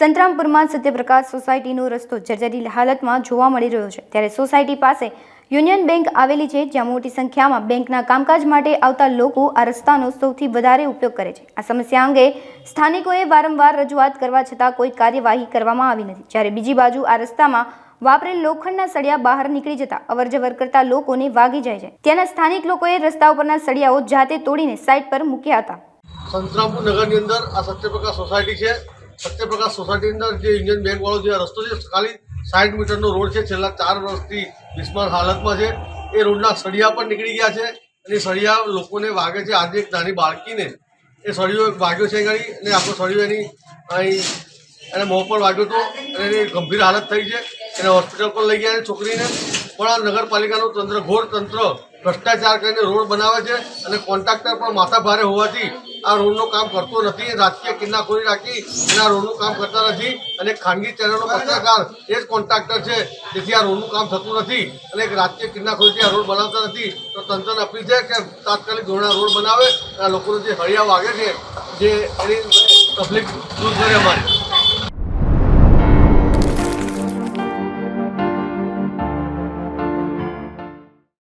સંતરામપુરમાં સત્યપ્રકાશ સોસાયટીનો રસ્તો જર્જરી હાલતમાં જોવા મળી રહ્યો છે. ત્યારે સોસાયટી પાસે યુનિયન બેંક આવેલી છે, જ્યાં મોટી સંખ્યામાં બેંકના કામકાજ માટે આવતા લોકો આ રસ્તાનો સૌથી વધારે ઉપયોગ કરે છે. આ સમસ્યા અંગે સ્થાનિકોએ વારંવાર રજૂઆત કરવા છતાં કોઈ કાર્યવાહી કરવામાં આવી નથી. જ્યારે બીજી બાજુ આ રસ્તામાં વાપરેલ લોખંડના સળિયા બહાર નીકળી જતા અવરજવર કરતા લોકોને વાગી જાય છે. ત્યાંના સ્થાનિક લોકોએ રસ્તા ઉપરના સળિયાઓ જાતે તોડીને સાઇટ પર મૂક્યા હતા. સંતરામપુર નગરની અંદર આ સત્યપ્રકાશ સોસાયટી છે. સત્યપ્રકાશ સોસાયટીની અંદર જે યુનિયન બેંક વાળો જે રસ્તો છે, ખાલી સાઠ મીટરનો રોડ છે. છેલ્લા ચાર વર્ષથી બિસ્માર હાલતમાં છે. એ રોડના સળિયા પણ નીકળી ગયા છે અને સળિયા લોકોને વાગે છે. આજે એક નાની બાળકીને એ સળિયો વાગ્યો છે ઘણી અને આખો સળિયો એની અહીં એને મોં પર વાગ્યો હતો અને એની ગંભીર હાલત થઈ છે. એને હોસ્પિટલ પર લઈ ગયા છે છોકરીને. પણ આ નગરપાલિકાનું તંત્ર, ઘોર તંત્ર ભ્રષ્ટાચાર કરીને રોડ બનાવે છે અને કોન્ટ્રાક્ટર પણ માથા ભારે હોવાથી આ રોડનું કામ કરતો નથી. રાજકીય કિન્નાખોરી રાખી આ રોડનું કામ કરતા નથી. અને ખાનગી ચેનલનો પત્રકાર એ જ કોન્ટ્રાક્ટર છે. જેથી આ રોડનું કામ થતું નથી. અને એક રાજકીય કિન્નાખોરીથી આ રોડ બનાવતા નથી, તો તંત્રને અપીલ છે કે તાત્કાલિક ધોરણે રોડ બનાવે અને લોકોને જે હળિયા વાગે છે, જે એની તકલીફ દૂર કરે અમારી.